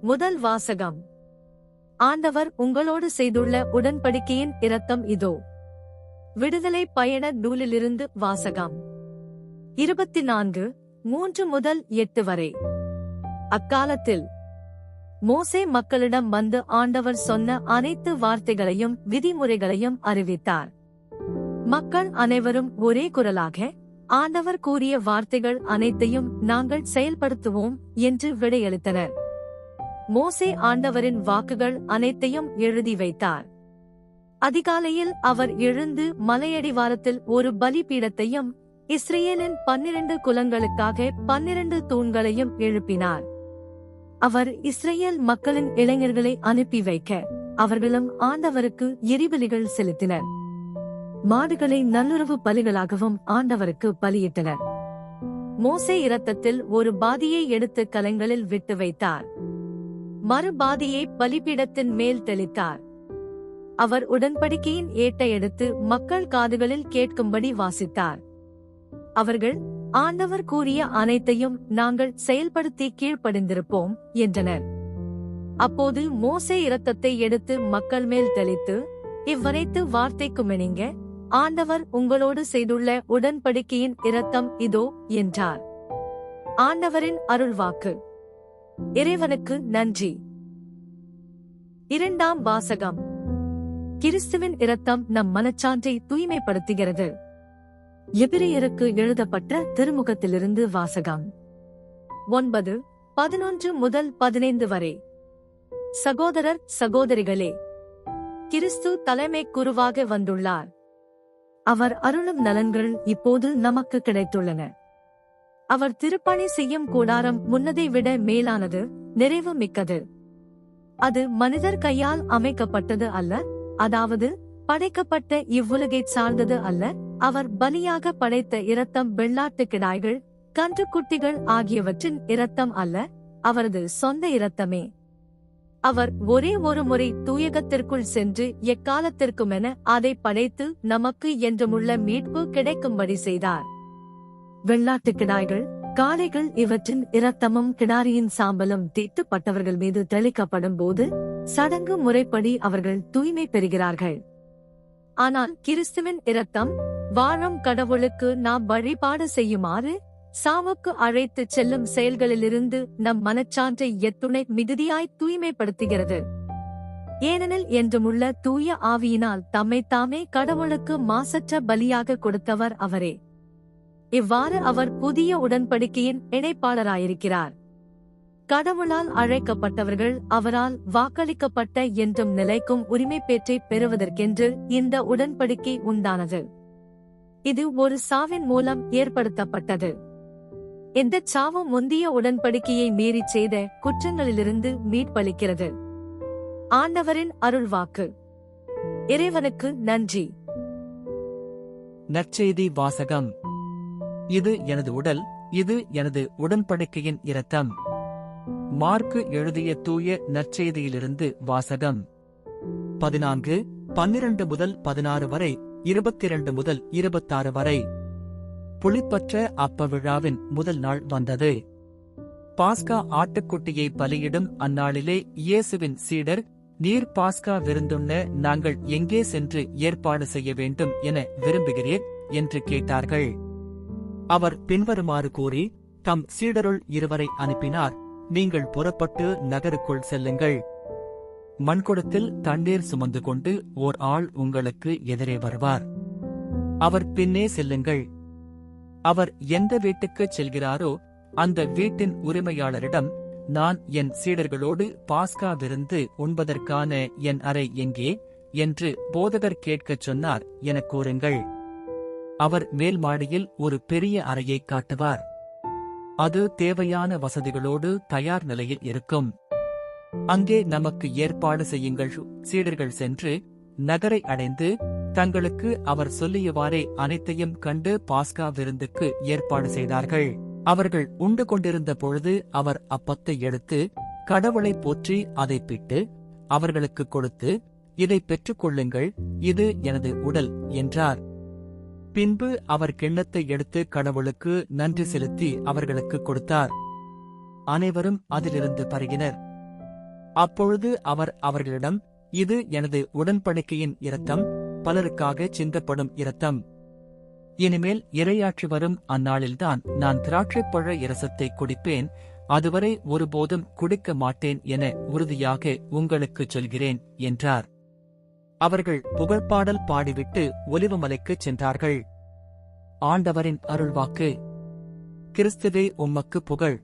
முதல் வாசகம். ஆண்டவர் உங்களோடு செய்துள்ள உடன்படிக்கையின் இரத்தம் இதோ. விடுதலை பயண நூலிலிருந்து வாசகம். இருபத்தி நான்கு மூன்று முதல் எட்டு வரை. அக்காலத்தில் மோசே மக்களிடம் வந்து ஆண்டவர் சொன்ன அனைத்து வார்த்தைகளையும் விதிமுறைகளையும் அறிவித்தார். மக்கள் அனைவரும் ஒரே குரலாக ஆண்டவர் கூறிய வார்த்தைகள் அனைத்தையும் நாங்கள் செயல்படுத்துவோம் என்று விடையளித்தனர். மோசே ஆண்டவரின் வாக்குகள் அனைத்தையும் எழுதி வைத்தார். அதிகாலையில் அவர் எழுந்து மலையடிவாரத்தில் ஒரு பலிபீடத்தையும் இஸ்ரேலின் பன்னிரண்டு குலங்களுக்காக பன்னிரண்டு தூண்களையும் எழுப்பினார். அவர் இஸ்ரேல் மக்களின் இளைஞர்களை அனுப்பி வைக்க அவர்களும் ஆண்டவருக்கு எரிபலிகள் செலுத்தினர். மாடுகளை நல்லுறவு பலிகளாகவும் ஆண்டவருக்கு பலியிட்டனர். மோசே இரத்தத்தில் ஒரு பாதியை எடுத்து கலங்களில் விட்டு வைத்தார். மறு பாதியை பலிபீடத்தின் மேல் தெளித்தார். அவர் உடன்படிக்கையின் ஏட்டை எடுத்து மக்கள் காதுகளில் கேட்கும்படி வாசித்தார். அவர்கள் ஆண்டவர் கூறிய அனைத்தையும் நாங்கள் செயல்படுத்தி கீழ்ப்படிந்திருப்போம் என்றனர். அப்போது மோசே இரத்தத்தை எடுத்து மக்கள் மேல் தெளித்து இவ்வனைத்து வார்த்தைக்குமெனிங்க ஆண்டவர் உங்களோடு செய்துள்ள உடன்படிக்கையின் இரத்தம் இதோ என்றார். ஆண்டவரின் அருள்வாக்கு. இறைவனுக்கு நன்றி. இரண்டாம் வாசகம். கிறிஸ்துவின் இரத்தம் நம் மனச்சான்றை தூய்மைப்படுத்துகிறது. எபிரேயருக்கு எழுதப்பட்ட திருமுகத்திலிருந்து வாசகம். ஒன்பது பதினொன்று முதல் பதினைந்து வரை. சகோதரர் சகோதரிகளே கிறிஸ்து தலைமை குருவாக வந்துள்ளார். அவர் அருளும் நலன்கள் இப்போது நமக்கு கிடைத்துள்ளன. அவர் திருப்பணி செய்யும் கூடாரம் முன்னதை விட மேலானது நிறைவு மிக்கது. அது மனிதர் கையால் அமைக்கப்பட்டது அல்ல அதாவது படைக்கப்பட்ட இவ்வுலகைச் சார்ந்தது அல்ல. அவர் பலியாக படைத்த இரத்தம் வெள்ளாட்டு கிடாய்கள் கன்றுக்குட்டிகள் ஆகியவற்றின் இரத்தம் அல்ல அவரது சொந்த இரத்தமே. அவர் ஒரே ஒரு முறை தூயகத்திற்குள் சென்று எக்காலத்திற்குமென அதை படைத்து நமக்கு என்றுமுள்ள மீட்பு கிடைக்கும்படி செய்தார். வெள்ளாட்டு கிடாய்கள் காளைகள் இவற்றின் இரத்தமும் கிடாரியின் சாம்பலும் தீட்டுப்பட்டவர்கள் மீது தெளிக்கப்படும் போது சடங்கு முறைப்படி அவர்கள் தூய்மை பெறுகிறார்கள். ஆனால் கிறிஸ்துவின் இரத்தம் வாழும் கடவுளுக்கு நாம் வழிபாடு செய்யுமாறு சாவுக்கு அழைத்துச் செல்லும் செயல்களிலிருந்து நம் மனச்சான்றை எத்துணை மிகுதியாய் தூய்மைப்படுத்துகிறது. ஏனெனில் என்றுமுள்ள தூய ஆவியினால் தம்மைத்தாமே கடவுளுக்கு மாசற்ற பலியாக கொடுத்தவர் அவரே. இவ்வாறு அவர் புதிய உடன்படிக்கையின் இணைப்பாளராயிருக்கிறார். கடவுளால் அழைக்கப்பட்டவர்கள் அவரால் வாக்களிக்கப்பட்ட என்றும் நிலைக்கும் உரிமை பேற்றை பெறுவதற்கென்று இந்த உடன்படிக்கை உண்டானது. இது ஒரு சாவின் மூலம் ஏற்படுத்தப்பட்டது. எந்த சாவும் முந்திய உடன்படிக்கையை மீறி செய்த குற்றங்களிலிருந்து மீட்பளிக்கிறது. ஆண்டவரின் அருள்வாக்கு. இறைவனுக்கு நன்றி. நற்செய்தி வாசகம். இது எனது உடல் இது எனது உடன்படிக்கையின் இரத்தம். மார்க்கு எழுதிய தூய நற்செய்தியிலிருந்து வாசகம். பதினான்கு பன்னிரண்டு முதல் பதினாறு வரை இருபத்திரண்டு முதல் இருபத்தாறு வரை. புளிப்பற்ற அப்ப விழாவின் முதல் நாள் வந்தது. பாஸ்கா ஆட்டுக்குட்டியை பலியிடும் அந்நாளிலே இயேசுவின் சீடர் நீர் பாஸ்கா விருந்துண்ண நாங்கள் எங்கே சென்று ஏற்பாடு செய்ய வேண்டும் என விரும்புகிறீர்? என்று கேட்டார்கள். அவர் பின்வருமாறு கூறி தம் சீடருள் இருவரை அனுப்பினார். நீங்கள் புறப்பட்டு நகருக்குள் செல்லுங்கள். மண்குடத்தில் தண்ணீர் சுமந்து கொண்டு ஓர் ஆள் உங்களுக்கு எதிரே வருவார். அவர் பின்னே செல்லுங்கள். அவர் எந்த வீட்டுக்குச் செல்கிறாரோ அந்த வீட்டின் உரிமையாளரிடம் நான் என் சீடர்களோடு பாஸ்கா விருந்து உண்பதற்கான என் அறை எங்கே? என்று போதகர் கேட்கச் சொன்னார் எனக் கூறுங்கள். அவர் மேல் மாடியில் ஒரு பெரிய அறையை காட்டுவார். அது தேவையான வசதிகளோடு தயார் நிலையில் இருக்கும். அங்கே நமக்கு ஏற்பாடு செய்யுங்கள் சீடர்கள் சென்று நகரை அடைந்து தங்களுக்கு அவர் சொல்லியவாறே அனைத்தையும் கண்டு பாஸ்கா விருந்துக்கு ஏற்பாடு செய்தார்கள். அவர்கள் உண்டு கொண்டிருந்த பொழுது அவர் அப்பத்தை எடுத்து கடவுளை போற்றி அதை பிட்டு அவர்களுக்கு கொடுத்து இதை பெற்றுக்கொள்ளுங்கள் இது எனது உடல் என்றார். பின்பு அவர் கிண்ணத்தை எடுத்து கடவுளுக்கு நன்றி செலுத்தி அவர்களுக்கு கொடுத்தார். அனைவரும் அதிலிருந்து பருகினர். அப்பொழுது அவர் அவர்களிடம் இது எனது உடன்படிக்கையின் இரத்தம் பலருக்காக சிந்தப்படும் இரத்தம். இனிமேல் இரையாற்றி வரும் அந்நாளில்தான் நான் திராட்சைப்பழ இரசத்தை குடிப்பேன் அதுவரை ஒருபோதும் குடிக்க மாட்டேன் என உறுதியாக உங்களுக்குச் சொல்கிறேன் என்றார். அவர்கள் புகழ்பாடல் பாடிவிட்டு ஒலிவமலைக்குச் சென்றார்கள். ஆண்டவரின் அருள்வாக்கு. கிறிஸ்துவே உம்மக்கு புகழ்.